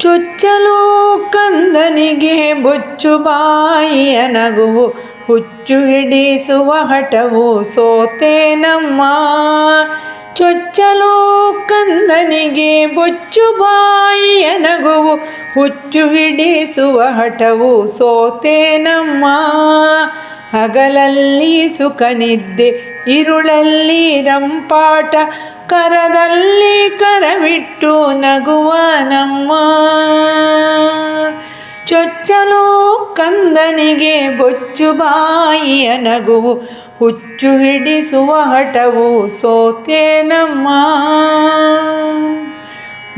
ಚೊಚ್ಚಲು ಕಂದನಿಗೆ ಬೊಚ್ಚು ಬಾಯಿಯ ನಗುವು ಹುಚ್ಚು ಹಿಡಿಸುವ ಹಠವು ಸೋತೇನಮ್ಮ. ಚೊಚ್ಚಲು ಕಂದನಿಗೆ ಬೊಚ್ಚು ಬಾಯಿಯ ನಗುವು ಹುಚ್ಚು ಹಿಡಿಸುವ ಹಠವು ಸೋತೇನಮ್ಮ. ಹಗಲಲ್ಲಿ ಸುಖ ನಿದ್ದೆ ಇರುಳಲ್ಲಿ ರಂಪಾಟ, ಕರದಲ್ಲಿ ಕರವಿಟ್ಟು ನಗುವ ನಮ್ಮ. ಚೊಚ್ಚಲು ಕಂದನಿಗೆ ಬೊಚ್ಚು ಬಾಯಿಯ ನಗುವು ಹುಚ್ಚು ಹಿಡಿಸುವ ಹಠವು ಸೋತೇನಮ್ಮ.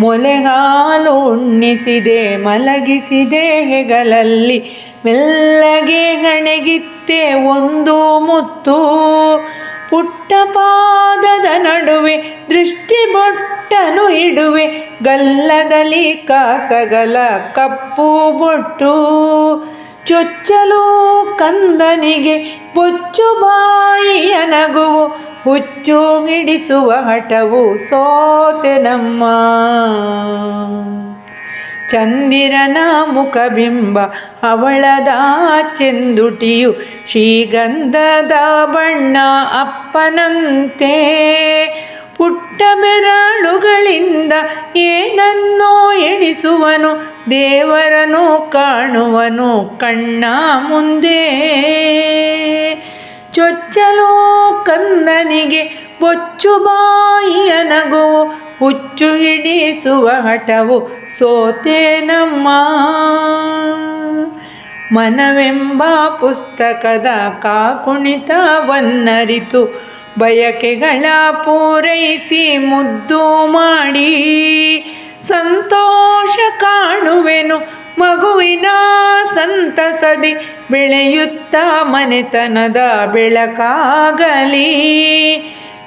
ಮೊಲೆಗಾಲು ಉಣ್ಣಿಸಿದೆ ಮಲಗಿಸಿದೆ ಹೆಗಲಲ್ಲಿ. ಮೆಲ್ಲಗೆ ಹಣೆಗಿತ್ತೆ ಒಂದು ಮುತ್ತು. ಪುಟ್ಟ ಪಾದದ ನಡುವೆ ದೃಷ್ಟಿ ಬೊಟ್ಟನು ಇಡುವೆ. ಗಲ್ಲದಲ್ಲಿ ಕಾಸಗಲ ಕಪ್ಪು ಬೊಟ್ಟು. ಚೊಚ್ಚಲು ಕಂದನಿಗೆ ಬೊಚ್ಚು ಬಾಯಿಯ ನಗುವು. ಹುಚ್ಚು ಮಿಡಿಸುವ ಹಠವು ಸೋತೆ ನಮ್ಮ. ಚಂದಿರನ ಮುಖಬಿಂಬ ಅವಳದ ಚೆಂದುಟಿಯು ಶ್ರೀಗಂಧದ ಬಣ್ಣ ಅಪ್ಪನಂತೆ. ಪುಟ್ಟ ಬೆರಳುಗಳಿಂದ ಏನನ್ನೋ ಎಣಿಸುವನು, ದೇವರನು ಕಾಣುವನು ಕಣ್ಣ ಮುಂದೆ. ಚೊಚ್ಚಲು ಕಂದನಿಗೆ ಬೊಚ್ಚು ಬಾಯಿಯ ನಗುವು, ಹುಚ್ಚು ಹಿಡಿಸುವ ಹಠವು ಸೋತೇನಮ್ಮ ಮನವೆಂಬ ಪುಸ್ತಕದ ಕಾಕುಣಿತವನ್ನರಿತು ಬಯಕೆಗಳ ಪೂರೈಸಿ ಮುದ್ದು ಮಾಡಿ, ಸಂತೋಷ ಕಾಣುವೆನು ಮಗುವಿನ ಸಂತಸದಿ ಬೆಳೆಯುತ್ತ ಮನೆತನದ ಬೆಳಕಾಗಲಿ.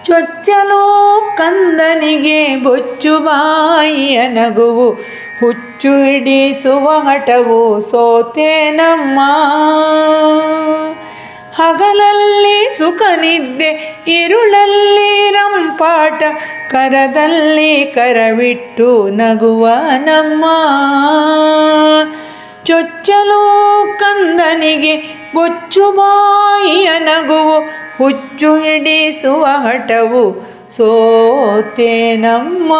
ಚೊಚ್ಚಲೋ ಕಂದನಿಗೆ ಬೊಚ್ಚು ಬಾಯಿಯ ನಗುವು ಹುಚ್ಚು ಹಿಡಿಸುವ ಹಠವು ಸೋತೇನಮ್ಮ. ಹಗಲಲ್ಲಿ ಸುಖ ನಿದ್ದೆ ಇರುಳಲ್ಲಿ ರಂಪಾಟ ಕರದಲ್ಲಿ ಕರವಿಟ್ಟು ನಗುವ ನಮ್ಮ ಚೊಚ್ಚಲು ಕಂದನಿಗೆ ಬೊಚ್ಚು ಬಾಯಿಯ ನಗುವು ಹುಚ್ಚು ಹಿಡಿಸುವ ಹಠವು ಸೋತೇನಮ್ಮ.